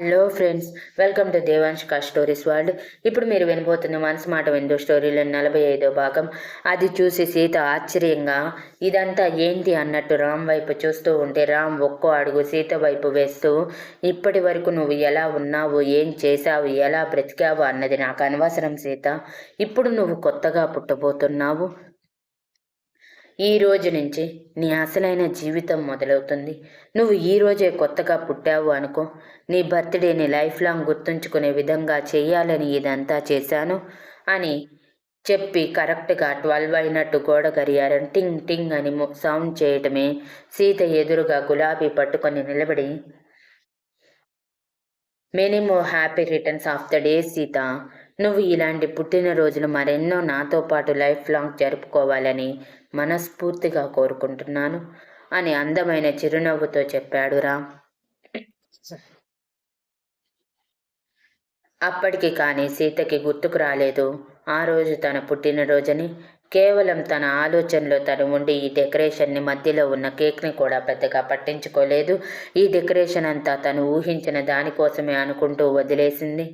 Hello friends welcome to Devanshika stories world ఇప్పుడు మీరు వినబోతున్న మనసు మాట విందు స్టోరీలో నలభై ఐదో భాగం. అది చూసి సీత ఆశ్చర్యంగా ఇదంతా ఏంటి? అన్నట్టు రామ్ వైపు చూస్తూ ఉంటే రామ్ ఒక్కో అడుగు సీత వైపు వేస్తూ ఇప్పటి వరకు నువ్వు ఎలా ఉన్నావు? ఏం చేశావు? ఎలా బ్రతికావు? అన్నది నాకు అనవసరం సీత. ఇప్పుడు నువ్వు కొత్తగా పుట్టబోతున్నావు. ఈ రోజు నుంచి నీ అసలైన జీవితం మొదలవుతుంది. నువ్వు ఈ రోజే కొత్తగా పుట్టావు అనుకో. నీ బర్త్డేని లైఫ్ లాంగ్ గుర్తుంచుకునే విధంగా చేయాలని ఇదంతా చేశాను అని చెప్పి కరెక్ట్గా ట్వెల్వ్ అయినట్టు గోడ గరియారం టింగ్ టింగ్ అని సౌండ్ చేయటమే సీత ఎదురుగా గులాబీ పట్టుకొని నిలబడి many more happy returns of the day Sita. నువ్వు ఇలాంటి పుట్టినరోజులు మరెన్నో నాతో పాటు లైఫ్ లాంగ్ జరుపుకోవాలని మనస్ఫూర్తిగా కోరుకుంటున్నాను అని అందమైన చిరునవ్వుతో చెప్పాడు రామ్ అప్పటికి కానీ సీతకి గుర్తుకు రాలేదు. ఆ రోజు తన పుట్టినరోజని కేవలం తన ఆలోచనలో తను ఉండి ఈ డెకరేషన్ని మధ్యలో ఉన్న కేక్ని కూడా పెద్దగా పట్టించుకోలేదు. ఈ డెకరేషన్ అంతా తను ఊహించిన దానికోసమే అనుకుంటూ వదిలేసింది.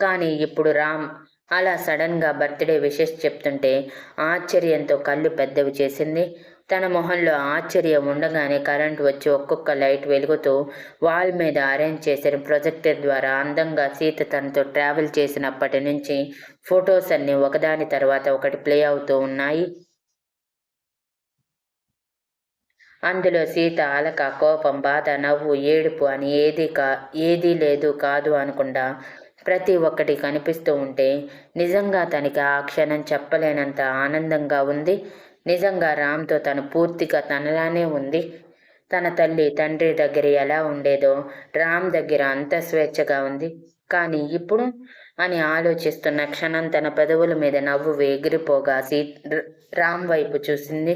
కానీ ఇప్పుడు రామ్ అలా సడన్గా బర్త్డే విషెస్ చెప్తుంటే ఆశ్చర్యంతో కళ్ళు పెద్దవి చేసింది. తన మొహంలో ఆశ్చర్యం ఉండగానే కరెంట్ వచ్చి ఒక్కొక్క లైట్ వెలుగుతూ వాల్ మీద అరేంజ్ చేసిన ప్రొజెక్టర్ ద్వారా అందంగా సీత తనతో ట్రావెల్ చేసినప్పటి నుంచి ఫొటోస్ అన్నీ ఒకదాని తర్వాత ఒకటి ప్లే అవుతూ ఉన్నాయి. అందులో సీత అలక కోపం బాధ నవ్వు ఏడుపు అని ఏది కా ఏదీ లేదు కాదు అనకుండా ప్రతి ఒక్కటి కనిపిస్తూ ఉంటే నిజంగా తనకి ఆ క్షణం చెప్పలేనంత ఆనందంగా ఉంది. నిజంగా రామ్తో తను పూర్తిగా తనలానే ఉంది. తన తల్లి తండ్రి దగ్గర ఎలా ఉండేదో రామ్ దగ్గర అంత స్వేచ్ఛగా ఉంది. కానీ ఇప్పుడు అని ఆలోచిస్తున్న క్షణం తన పెదవుల మీద నవ్వు ఎగిరిపోగా సీ రామ్ వైపు చూసింది.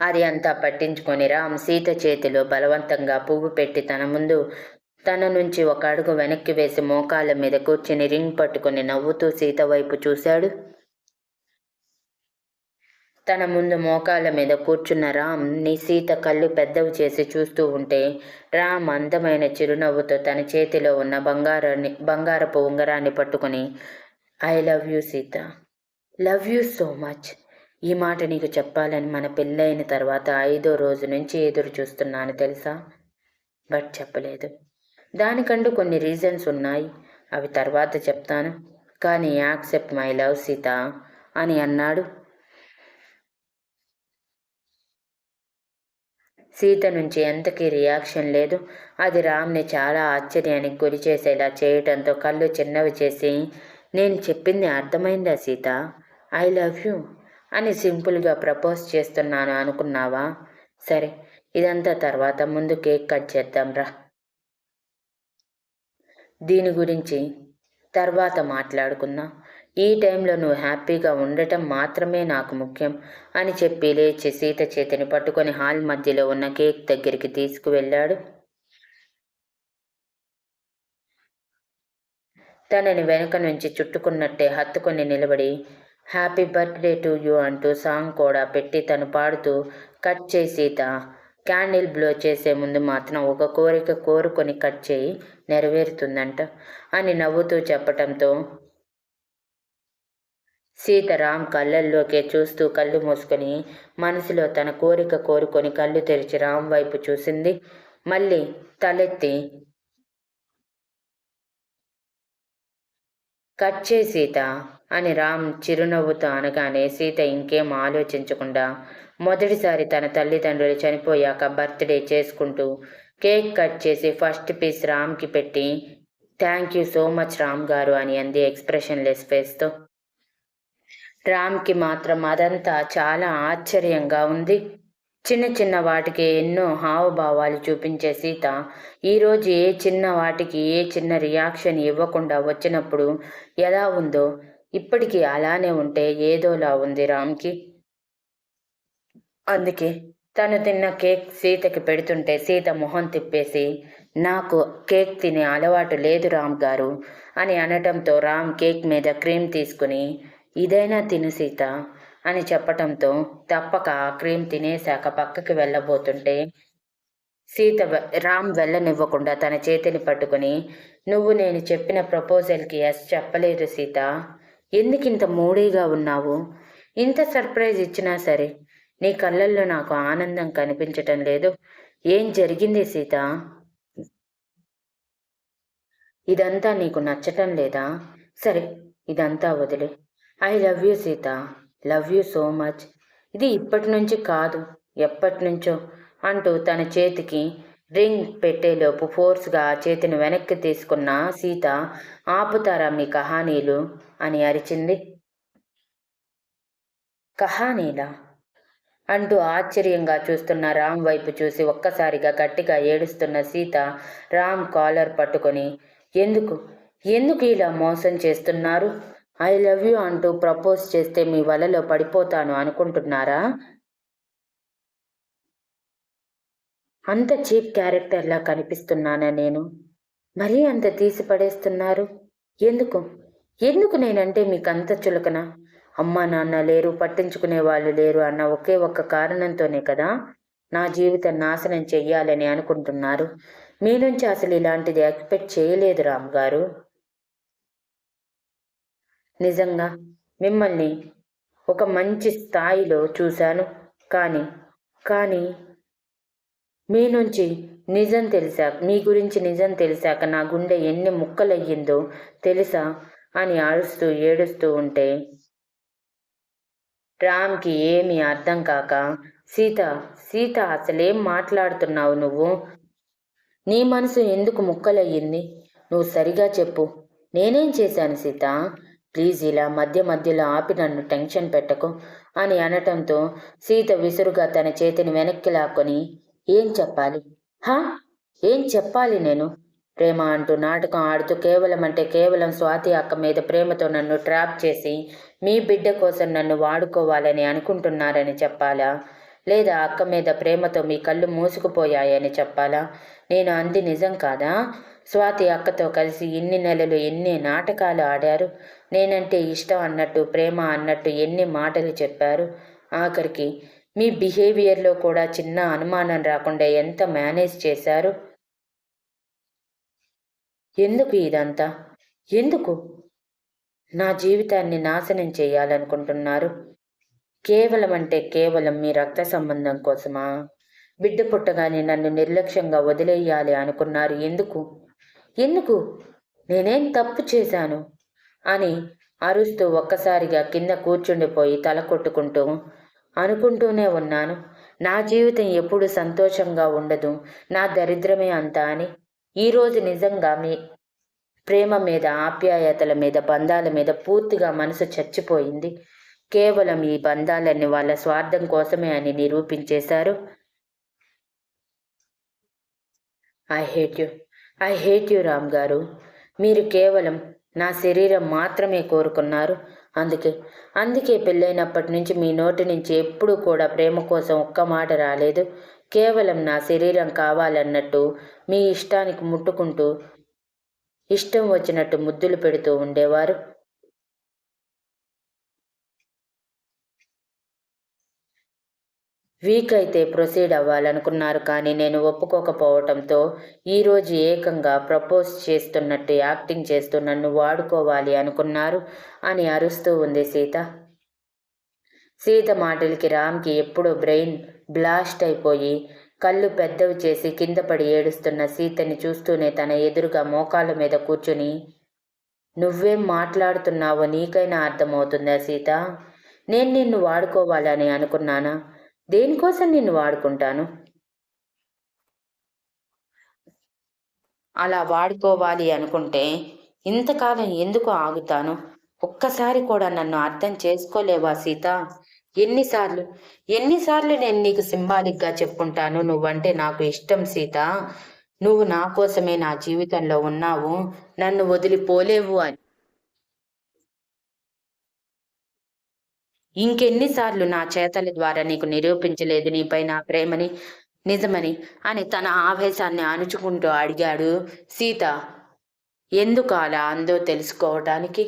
అది అంతా పట్టించుకొని రామ్ సీత చేతిలో బలవంతంగా పువ్వు పెట్టి తన ముందు తన నుంచి ఒక అడుగు వెనక్కి వేసి మోకాళ్ళ మీద కూర్చుని రింగ్ పట్టుకుని నవ్వుతూ సీత వైపు చూశాడు. తన ముందు మోకాళ్ళ మీద కూర్చున్న రామ్ నీ సీత కళ్ళు పెద్దవి చేసి చూస్తూ ఉంటే రామ్ అందమైన చిరునవ్వుతో తన చేతిలో ఉన్న బంగారాన్ని బంగారపు ఉంగరాన్ని పట్టుకుని I love you Sita. Love you so much. ఈ మాట నీకు చెప్పాలని మన పెళ్ళైన తర్వాత ఐదో రోజు నుంచి ఎదురు చూస్తున్నాను తెలుసా? బట్ చెప్పలేదు. దానికంటూ కొన్ని రీజన్స్ ఉన్నాయి. అవి తర్వాత చెప్తాను. కానీ యాక్సెప్ట్ మై లవ్ సీత అని అన్నాడు. సీత నుంచి ఎంతకీ రియాక్షన్ లేదు. అది రామ్ని చాలా ఆశ్చర్యానికి గురి చేసేలా చేయటంతో కళ్ళు చిన్నవి చేసి నేను చెప్పింది అర్థమైందా సీత? ఐ లవ్ యూ అని సింపుల్గా ప్రపోజ్ చేస్తున్నాను అనుకున్నావా? సరే ఇదంతా తర్వాత ముందు కేక్ కట్ చేద్దాం రా దీని గురించి తర్వాత మాట్లాడుకుందాం. ఈ టైంలో నువ్వు హ్యాపీగా ఉండటం మాత్రమే నాకు ముఖ్యం అని చెప్పి లేచి సీత చేతిని పట్టుకొని హాల్ మధ్యలో ఉన్న కేక్ దగ్గరికి తీసుకువెళ్ళాడు. తనని వెనుక నుంచి చుట్టుకున్నట్టే హత్తుకొని నిలబడి హ్యాపీ బర్త్డే టు యూ అంటూ సాంగ్ కూడా పెట్టి తను పాడుతూ కట్ చేసి సీత. క్యాండిల్ బ్లో చేసే ముందు మాత్రం ఒక కోరిక కోరుకొని కట్ చేయి నెరవేరుతుందంట అని నవ్వుతూ చెప్పటంతో సీతారాం కళ్ళల్లోకే చూస్తూ కళ్ళు మూసుకొని మనసులో తన కోరిక కోరుకొని కళ్ళు తెరిచి రామ్ వైపు చూసింది. మళ్ళీ తలెత్తి కట్ చేయి సీత. అని రామ్ చిరునవ్వుతో అనగానే సీత ఇంకేం ఆలోచించకుండా మొదటిసారి తన తల్లిదండ్రులు చనిపోయాక బర్త్డే చేసుకుంటూ కేక్ కట్ చేసి ఫస్ట్ పీస్ రామ్కి పెట్టి thank you so much Ram గారు అని అంది ఎక్స్ప్రెషన్ లెస్ ఫేస్తో. రామ్కి మాత్రం అదంతా చాలా ఆశ్చర్యంగా ఉంది. చిన్న చిన్న వాటికి ఎన్నో హావభావాలు చూపించే సీత ఈరోజు ఏ చిన్న వాటికి ఏ చిన్న రియాక్షన్ ఇవ్వకుండా వచ్చినప్పుడు ఎలా ఉందో ఇప్పటికీ అలానే ఉంటే ఏదోలా ఉంది రామ్కి. అందుకే తను తిన్న కేక్ సీతకి పెడుతుంటే సీత మొహం తిప్పేసి నాకు కేక్ తినే అలవాటు లేదు రామ్ గారు అని అనటంతో రామ్ కేక్ మీద క్రీమ్ తీసుకుని ఇదైనా తిను సీత అని చెప్పటంతో తప్పక ఆ క్రీమ్ తినేశాక పక్కకి వెళ్ళబోతుంటే సీత రామ్ వెళ్ళనివ్వకుండా తన చేతిని పట్టుకుని నువ్వు నేను చెప్పిన ప్రపోజల్కి ఎస్ చెప్పలేదు సీత. ఎందుకింత మూడీగా ఉన్నావు? ఇంత సర్ప్రైజ్ ఇచ్చినా సరే నీ కళ్ళల్లో నాకు ఆనందం కనిపించటం లేదు. ఏం జరిగింది సీత? ఇదంతా నీకు నచ్చటం లేదా? సరే ఇదంతా వదిలే. I love you Sita. Love you so much. ఇది ఇప్పటి నుంచి కాదు ఎప్పటి నుంచో అంటూ తన చేతికి రింగ్ పెట్టేలోపు ఫోర్స్గా చేతిని వెనక్కి తీసుకున్న సీత ఆపుతారా మీ కహానీలు? అని అరిచింది. కహానీలా? అంటూ ఆశ్చర్యంగా చూస్తున్న రామ్ వైపు చూసి ఒక్కసారిగా గట్టిగా ఏడుస్తున్న సీత రామ్ కాలర్ పట్టుకొని ఎందుకు? ఎందుకు ఇలా మోసం చేస్తున్నారు? ఐ లవ్ యూ అంటూ ప్రపోజ్ చేస్తే మీ వలలో పడిపోతాను అనుకుంటున్నారా? అంత చీప్ క్యారెక్టర్లా కనిపిస్తున్నానా నేను? మరీ అంత తీసి పడేస్తున్నారు? ఎందుకు? ఎందుకు నేనంటే మీకు అంత చులకన? అమ్మా నాన్న లేరు పట్టించుకునే వాళ్ళు లేరు అన్న ఒకే ఒక్క కారణంతోనే కదా నా జీవితం నాశనం చెయ్యాలని అనుకుంటున్నారు. మీ నుంచి అసలు ఇలాంటిది ఎక్స్పెక్ట్ చేయలేదు రామ్ గారు. నిజంగా మిమ్మల్ని ఒక మంచి స్థాయిలో చూశాను. కానీ కానీ మీ నుంచి నిజం తెలిసాక మీ గురించి నిజం తెలిసాక నా గుండె ఎన్ని ముక్కలయ్యిందో తెలుసా? అని అరుస్తూ ఏడుస్తూ ఉంటే రామ్కి ఏమీ అర్థం కాక సీత సీత అసలేం మాట్లాడుతున్నావు నువ్వు? నీ మనసు ఎందుకు ముక్కలయ్యింది? నువ్వు సరిగా చెప్పు. నేనేం చేశాను సీత? ప్లీజ్ ఇలా మధ్య మధ్యలో ఆపి నన్ను టెన్షన్ పెట్టకు అని అనటంతో సీత విసురుగా తన చేతిని వెనక్కి లాక్కొని ఏం చెప్పాలి? హా? ఏం చెప్పాలి నేను? ప్రేమ అంటూ నాటకం ఆడుతూ కేవలం అంటే కేవలం స్వాతి అక్క మీద ప్రేమతో నన్ను ట్రాప్ చేసి మీ బిడ్డ కోసం నన్ను వాడుకోవాలని అనుకుంటున్నారని చెప్పాలా? లేదా అక్క మీద ప్రేమతో మీ కళ్ళు మూసుకుపోయాయని చెప్పాలా? నేను అంది నిజం కాదా? స్వాతి అక్కతో కలిసి ఇన్ని నెలలు ఎన్ని నాటకాలు ఆడారు? నేనంటే ఇష్టం అన్నట్టు ప్రేమ అన్నట్టు ఎన్ని మాటలు చెప్పారు? ఆఖరికి మీ బిహేవియర్లో కూడా చిన్న అనుమానం రాకుండా ఎంత మేనేజ్ చేశారు? ఎందుకు ఇదంతా? ఎందుకు నా జీవితాన్ని నాశనం చేయాలనుకుంటున్నారు? కేవలం అంటే కేవలం మీ రక్త సంబంధం కోసమా? బిడ్డ పుట్టగానే నన్ను నిర్లక్ష్యంగా వదిలేయాలి అనుకున్నారు. ఎందుకు? ఎందుకు? నేనేం తప్పు చేశాను? అని అరుస్తూ ఒక్కసారిగా కింద కూర్చుండిపోయి తల కొట్టుకుంటూ అనుకుంటూనే ఉన్నాను. నా జీవితం ఎప్పుడు సంతోషంగా ఉండదు. నా దరిద్రమే అంత అని. ఈరోజు నిజంగా మీ ప్రేమ మీద ఆప్యాయతల మీద బంధాల మీద పూర్తిగా మనసు చచ్చిపోయింది. కేవలం ఈ బంధాలన్నీ వాళ్ళ స్వార్థం కోసమే అని నిరూపించేశారు. I hate you I hate you Ram గారు. మీరు కేవలం నా శరీరం మాత్రమే కోరుకున్నారు. అందుకే అందుకే పెళ్ళైనప్పటి నుంచి మీ నోటి నుంచి ఎప్పుడూ కూడా ప్రేమ కోసం ఒక్క మాట రాలేదు. కేవలం నా శరీరం కావాలన్నట్టు మీ ఇష్టానికి ముట్టుకుంటూ ఇష్టం వచ్చినట్టు ముద్దులు పెడుతూ ఉండేవారు. వీక్ అయితే ప్రొసీడ్ అవ్వాలనుకున్నారు కానీ నేను ఒప్పుకోకపోవటంతో ఈరోజు ఏకంగా ప్రపోజ్ చేస్తున్నట్టు యాక్టింగ్ చేస్తూ నన్ను వాడుకోవాలి అనుకున్నారు అని అరుస్తూ ఉంది సీత. సీత మాటలకి రామ్కి ఎప్పుడో బ్రెయిన్ బ్లాస్ట్ అయిపోయి కళ్ళు పెద్దవి చేసి కింద పడి ఏడుస్తున్న సీతని చూస్తూనే తన ఎదురుగా మోకాళ్ళ మీద కూర్చుని నువ్వేం మాట్లాడుతున్నావో నీకైనా అర్థమవుతుందా సీత? నేను నిన్ను వాడుకోవాలని అనుకున్నానా? దేనికోసం నిన్ను వాడుకుంటాను? అలా వాడుకోవాలి అనుకుంటే ఇంతకాలం ఎందుకు ఆగుతాను? ఒక్కసారి కూడా నన్ను అర్థం చేసుకోలేవా సీత? ఎన్నిసార్లు ఎన్నిసార్లు నేను నీకు సింబాలిక్గా చెప్పుంటాను? నువ్వంటే నాకు ఇష్టం సీత. నువ్వు నా కోసమే నా జీవితంలో ఉన్నావు. నన్ను వదిలిపోలేవు అని. ఇంకెన్నిసార్లు నా చేతల ద్వారా నీకు నిరూపించలేదు నీపై నా ప్రేమని? నిజమని? అని తన ఆవేశాన్ని అణుచుకుంటూ అడిగాడు సీత. ఎందుకు అలా అందో తెలుసుకోవటానికి?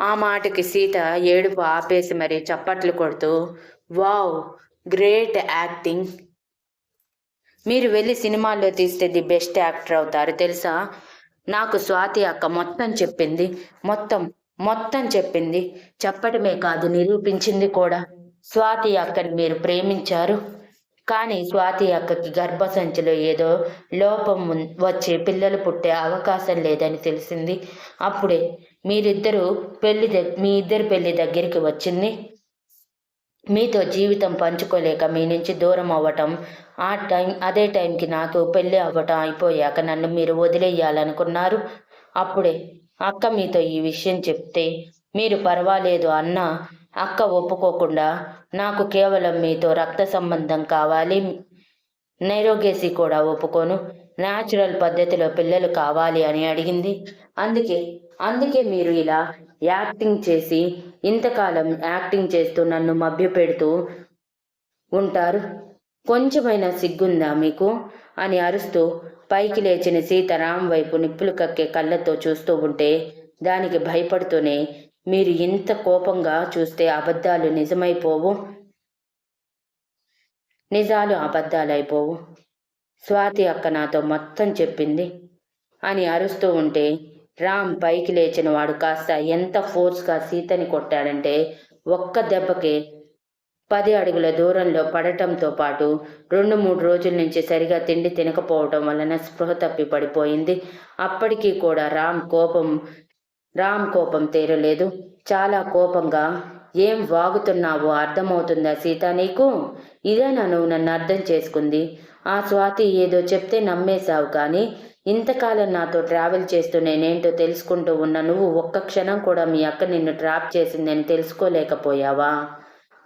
ఆ మాటకి సీత ఏడుపు ఆపేసి మరి చప్పట్లు కొడుతూ వావ్ గ్రేట్ యాక్టింగ్. మీరు వెళ్ళి సినిమాల్లో తీస్తే ది బెస్ట్ యాక్టర్ అవుతారు తెలుసా? నాకు స్వాతి అక్క మొత్తం చెప్పింది. మొత్తం మొత్తం చెప్పింది. చెప్పటమే కాదు నిరూపించింది కూడా. స్వాతి అక్కని మీరు ప్రేమించారు. కానీ స్వాతి అక్కకి గర్భసంచిలో ఏదో లోపం వచ్చే పిల్లలు పుట్టే అవకాశం లేదని తెలిసింది. అప్పుడే మీరిద్దరూ పెళ్ళి మీ ఇద్దరు పెళ్ళి దగ్గరికి వచ్చింది. మీతో జీవితం పంచుకోలేక మీ నుంచి దూరం అవ్వటం ఆ టైం అదే టైంకి నాకు పెళ్ళి అవ్వటం అయిపోయాక నన్ను మీరు వదిలేయాలనుకున్నారు అప్పుడే అక్క మీతో ఈ విషయం చెప్తే మీరు పర్వాలేదు అన్న అక్క ఒప్పుకోకుండా నాకు కేవలం మీతో రక్త సంబంధం కావాలి. నైరోగేసి కూడా ఒప్పుకోను. న్యాచురల్ పద్ధతిలో పిల్లలు కావాలి అని అడిగింది. అందుకే అందుకే మీరు ఇలా యాక్టింగ్ చేసి ఇంతకాలం యాక్టింగ్ చేస్తూ నన్ను మభ్యపెడుతూ ఉంటారు. కొంచెమైనా సిగ్గుందా మీకు? అని అరుస్తూ పైకి లేచిన సీతారాం వైపు నిప్పులు కక్కే కళ్ళతో చూస్తూ ఉంటే దానికి భయపడుతూనే మీరు ఇంత కోపంగా చూస్తే అబద్ధాలు నిజమైపోవు. నిజాలు అబద్ధాలైపోవు. స్వాతి అక్క నాతో మొత్తం చెప్పింది. అని అరుస్తూ ఉంటే రామ్ పైకి లేచిన వాడు కాస్త ఎంత ఫోర్స్గా సీతని కొట్టాడంటే ఒక్క దెబ్బకి పది అడుగుల దూరంలో పడటంతో పాటు రెండు మూడు రోజుల నుంచి సరిగా తిండి తినకపోవటం వలన స్పృహ తప్పి పడిపోయింది. అప్పటికీ కూడా రామ్ కోపం రామ్ కోపం తీరలేదు. చాలా కోపంగా ఏం వాగుతున్నావో అర్థమవుతుందా సీత నీకు? ఇదేనా నువ్వు నన్ను అర్థం చేసుకుంది? ఆ స్వాతి ఏదో చెప్తే నమ్మేశావు కానీ ఇంతకాలం నాతో ట్రావెల్ చేస్తూ నేనేంటో తెలుసుకుంటూ ఉన్న నువ్వు ఒక్క క్షణం కూడా మీ అక్క నిన్ను ట్రాప్ చేసిందని తెలుసుకోలేకపోయావా?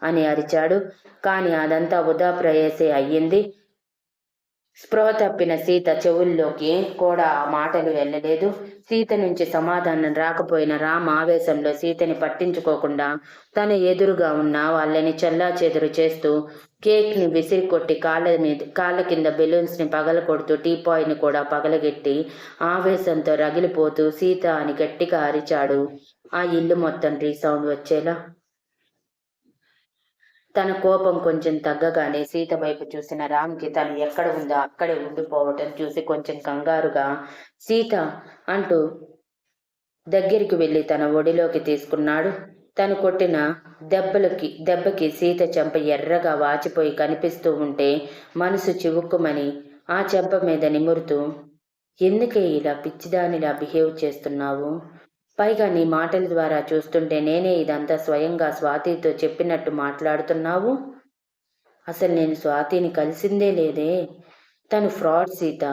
అని అరిచాడు. కానీ అదంతా ఉదా ప్రయేసే అయ్యింది. స్పృహ తప్పిన సీత చెవుల్లోకి కూడా ఆ మాటలు వెళ్ళలేదు. సీత నుంచి సమాధానం రాకపోయిన రామ్ ఆవేశంలో సీతని పట్టించుకోకుండా తన ఎదురుగా ఉన్న వాళ్ళని చెల్లా చెదురు చేస్తూ కేక్ని విసిరి కొట్టి కాళ్ళ మీద కాళ్ళ కింద బెలూన్స్ని పగల కొడుతూ టీపాయ్ని కూడా పగలగెట్టి ఆవేశంతో రగిలిపోతూ సీత అని గట్టిగా అరిచాడు. ఆ ఇల్లు మొత్తం రీసౌండ్ వచ్చేలా తన కోపం కొంచెం తగ్గగానే సీత వైపు చూసిన రామ్కి తను ఎక్కడ ఉందో అక్కడే ఉండిపోవటం చూసి కొంచెం కంగారుగా సీత అంటూ దగ్గరికి వెళ్ళి తన ఒడిలోకి తీసుకున్నాడు. తను కొట్టిన దెబ్బలకి దెబ్బకి సీత చెంప ఎర్రగా వాచిపోయి కనిపిస్తూ ఉంటే మనసు చివుక్కుమని ఆ చెంప మీద నిమురుతూ ఎందుకే ఇలా పిచ్చిదానిలా బిహేవ్ చేస్తున్నావు? పైగా నీ మాటల ద్వారా చూస్తుంటే నేనే ఇదంతా స్వయంగా స్వాతితో చెప్పినట్టు మాట్లాడుతున్నావు? అసలు నేను స్వాతిని కలిసిందే లేదే. తను ఫ్రాడ్ సీత.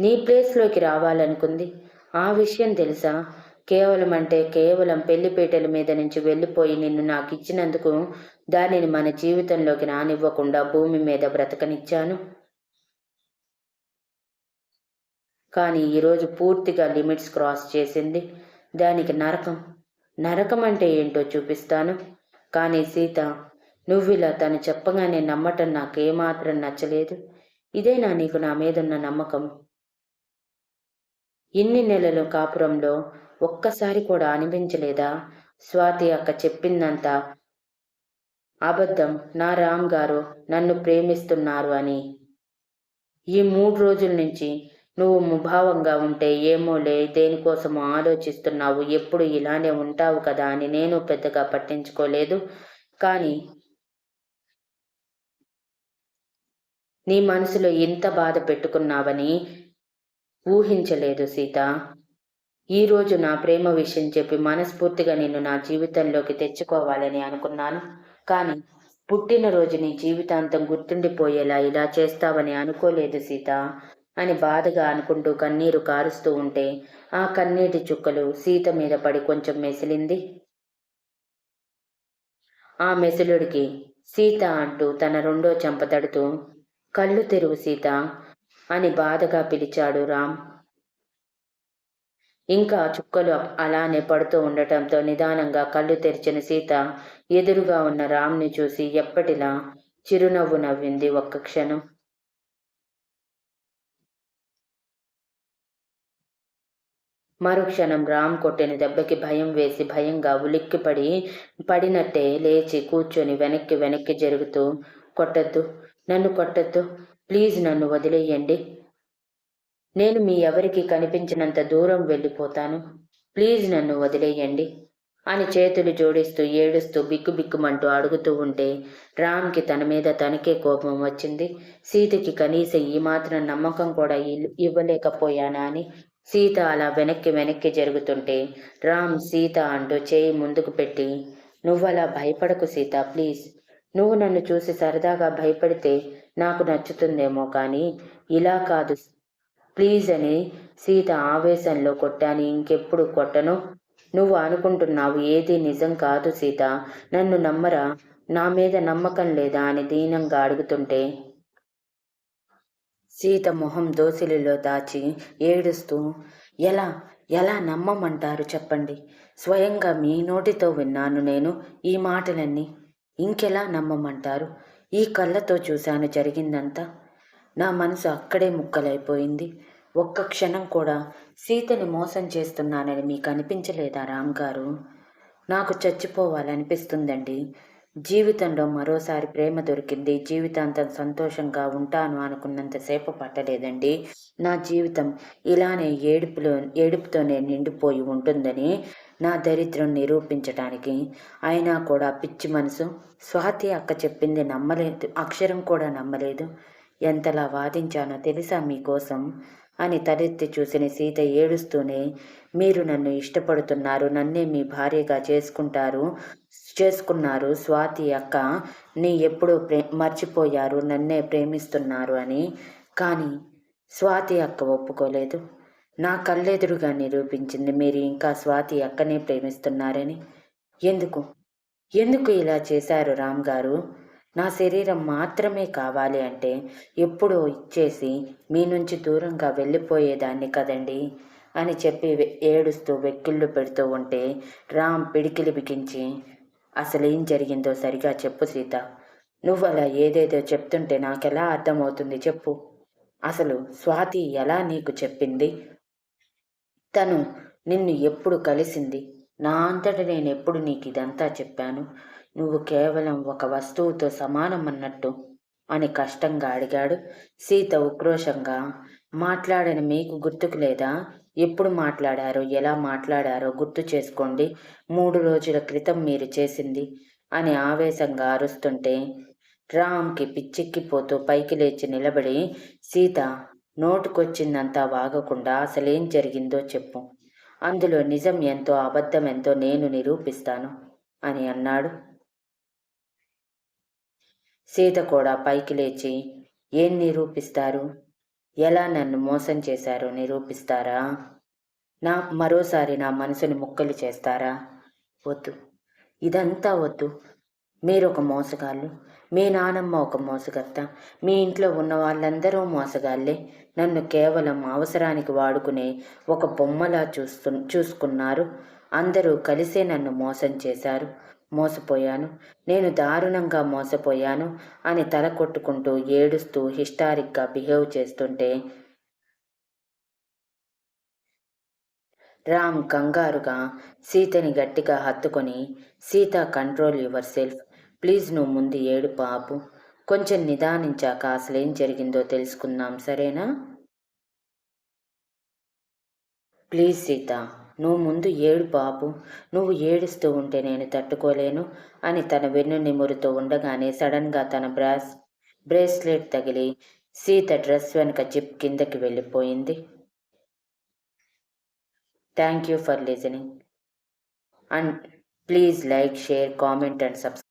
నీ ప్లేస్లోకి రావాలనుకుంది. ఆ విషయం తెలుసా? కేవలం అంటే కేవలం పెళ్ళిపేటల మీద నుంచి వెళ్ళిపోయి నిన్ను నాకు ఇచ్చినందుకు దానిని మన జీవితంలోకి రానివ్వకుండా భూమి మీద బ్రతకనిచ్చాను. కానీ ఈరోజు పూర్తిగా లిమిట్స్ క్రాస్ చేసింది. దానికి నరకం. నరకం అంటే ఏంటో చూపిస్తాను. కానీ సీత నువ్విలా తను చెప్పగానే నమ్మటం నాకేమాత్రం నచ్చలేదు. ఇదేనా నీకు నా మీదున్న నమ్మకం? ఇన్ని నెలలు కాపురంలో ఒక్కసారి కూడా అనిపించలేదా? స్వాతి అక్క చెప్పిందంతా అబద్ధం. నా రామ్ గారు నన్ను ప్రేమిస్తున్నారు అని. ఈ మూడు రోజుల నుంచి నువ్వు ముభావంగా ఉంటే ఏమోలే దేనికోసమో ఆలోచిస్తున్నావు ఎప్పుడు ఇలానే ఉంటావు కదా అని నేను పెద్దగా పట్టించుకోలేదు. కానీ నీ మనసులో ఇంత బాధ పెట్టుకున్నావని ఊహించలేదు సీత. ఈరోజు నా ప్రేమ విషయం చెప్పి మనస్ఫూర్తిగా నిన్ను నా జీవితంలోకి తెచ్చుకోవాలని అనుకున్నాను. కానీ పుట్టినరోజు నీ జీవితాంతం గుర్తుండిపోయేలా ఇలా చేస్తావని అనుకోలేదు సీత. అని బాధగా అనుకుంటూ కన్నీరు కారుస్తూ ఉంటే ఆ కన్నీటి చుక్కలు సీత మీద పడి కొంచెం మెసిలింది. ఆ మెసిలుడికి సీత అంటూ తన రెండో చెంపతడుతూ కళ్ళు తెరువు సీత అని బాధగా పిలిచాడు రామ్. ఇంకా చుక్కలు అలానే పడుతూ ఉండటంతో నిదానంగా కళ్ళు తెరిచిన సీత ఎదురుగా ఉన్న రామ్ని చూసి ఎప్పటిలా చిరునవ్వు నవ్వింది ఒక్క క్షణం. మరుక్షణం రామ్ కొట్టిన దెబ్బకి భయం వేసి భయంగా ఉలిక్కిపడి పడినట్టే లేచి కూర్చొని వెనక్కి వెనక్కి జరుగుతూ కొట్టద్దు నన్ను కొట్టద్దు ప్లీజ్ నన్ను వదిలేయండి. నేను మీ ఎవరికి కనిపించినంత దూరం వెళ్ళిపోతాను. ప్లీజ్ నన్ను వదిలేయండి. అని చేతులు జోడిస్తూ ఏడుస్తూ బిక్కుబిక్కుమంటూ అడుగుతూ ఉంటే రామ్కి తన మీద తనకే కోపం వచ్చింది. సీతకి కనీసం ఈ మాత్రం నమ్మకం కూడా ఇవ్వలేకపోయానా అని సీత అలా వెనక్కి వెనక్కి జరుగుతుంటే రామ్ సీత అంటూ చేయి ముందుకు పెట్టి నువ్వలా భయపడకు సీత ప్లీజ్. నువ్వు నన్ను చూసి సరదాగా భయపడితే నాకు నచ్చుతుందేమో కానీ ఇలా కాదు. ప్లీజ్ అని సీత ఆవేశంలో కొట్టాను ఇంకెప్పుడు కొట్టను? నువ్వు అనుకుంటున్నావు ఏది నిజం కాదు సీత. నన్ను నమ్మరా? నా మీద నమ్మకం లేదా? అని దీనంగా అడుగుతుంటే సీత మొహం దోసిలిలో దాచి ఏడుస్తూ ఎలా ఎలా నమ్మమంటారు చెప్పండి. స్వయంగా మీ నోటితో విన్నాను నేను ఈ మాటలన్నీ. ఇంకెలా నమ్మమంటారు? ఈ కళ్ళతో చూశాను జరిగిందంతా. నా మనసు అక్కడే ముక్కలైపోయింది. ఒక్క క్షణం కూడా సీతని మోసం చేస్తున్నానని మీకు అనిపించలేదా రామ్ గారు? నాకు చచ్చిపోవాలనిపిస్తుందండి. జీవితంలో మరోసారి ప్రేమ దొరికింది. జీవితాంతం సంతోషంగా ఉంటాను అనుకున్నంతసేపు పట్టలేదండి. నా జీవితం ఇలానే ఏడుపులో ఏడుపుతోనే నిండిపోయి ఉంటుందని నా దరిద్రం నిరూపించడానికి అయినా కూడా పిచ్చి మనసు స్వాతి అక్క చెప్పింది నమ్మలేదు. అక్షరం కూడా నమ్మలేదు. ఎంతలా వాదించానో తెలుసా మీకోసం? అని తలెత్తి చూసిన సీత ఏడుస్తూనే మీరు నన్ను ఇష్టపడుతున్నారు నన్నే మీ భార్యగా చేసుకుంటారు చేసుకున్నారు. స్వాతి అక్క నీ ఎప్పుడూ ప్రే మర్చిపోయారు నన్నే ప్రేమిస్తున్నారు అని. కానీ స్వాతి అక్క ఒప్పుకోలేదు. నా కళ్ళెదురుగా నిరూపించింది మీరు ఇంకా స్వాతి అక్కనే ప్రేమిస్తున్నారని. ఎందుకు? ఎందుకు ఇలా చేశారు రామ్ గారు? నా శరీరం మాత్రమే కావాలి అంటే ఎప్పుడో ఇచ్చేసి మీ నుంచి దూరంగా వెళ్ళిపోయేదాన్ని కదండీ. అని చెప్పి ఏడుస్తూ వెక్కిళ్ళు పెడుతూ ఉంటే రామ్ పిడికిలి బిగించి అసలేం జరిగిందో సరిగా చెప్పు సీత. నువ్వు అలా ఏదేదో చెప్తుంటే నాకెలా అర్థమవుతుంది చెప్పు. అసలు స్వాతి ఎలా నీకు చెప్పింది? తను నిన్ను ఎప్పుడు కలిసింది? నా అంతట నేను ఎప్పుడు నీకు ఇదంతా చెప్పాను? నువ్వు కేవలం ఒక వస్తువుతో సమానం అన్నట్టు అని కష్టంగా అడిగాడు. సీత ఉక్రోషంగా మాట్లాడని మీకు గుర్తుకు లేదా? ఎప్పుడు మాట్లాడారో ఎలా మాట్లాడారో గుర్తు చేసుకోండి. మూడు రోజుల క్రితం మీరు చేసింది అని ఆవేశంగా అరుస్తుంటే రామ్కి పిచ్చెక్కిపోతూ పైకి లేచి నిలబడి సీత నోటుకొచ్చిందంతా వాగకుండా అసలేం జరిగిందో చెప్పు. అందులో నిజం ఎంతో అబద్ధం ఎంతో నేను నిరూపిస్తాను అని అన్నాడు. సీత కూడా పైకి లేచి ఏం నిరూపిస్తారు? ఎలా నన్ను మోసం చేశారో నిరూపిస్తారా? నా మరోసారి నా మనసుని ముక్కలు చేస్తారా? వద్దు. ఇదంతా వద్దు. మీరు ఒక మోసగాళ్ళు. మీ నానమ్మ ఒక మోసగత్త. మీ ఇంట్లో ఉన్న వాళ్ళందరూ మోసగాళ్ళే. నన్ను కేవలం అవసరానికి వాడుకునే ఒక బొమ్మలా చూస్తు చూసుకున్నారు. అందరూ కలిసే నన్ను మోసం చేశారు. మోసపోయాను. నేను దారుణంగా మోసపోయాను అని తల కొట్టుకుంటూ ఏడుస్తూ హిస్టారిక్గా బిహేవ్ చేస్తుంటే రామ్ కంగారుగా సీతని గట్టిగా హత్తుకొని Sita control yourself please నువ్వు ముందు ఏడు పాపు కొంచెం నిదానించాక అసలేం జరిగిందో తెలుసుకుందాం సరేనా ప్లీజ్ సీత. నువ్వు ముందు ఏడు బాబు నువ్వు ఏడుస్తూ ఉంటే నేను తట్టుకోలేను అని తన వెన్ను నిమురుతూ ఉండగానే సడన్గా తన బ్రాస్ బ్రేస్లెట్ తగిలి సీత డ్రెస్ వెనుక జిప్ కిందకి వెళ్ళిపోయింది. Thank you for listening. And please like share comment and subscribe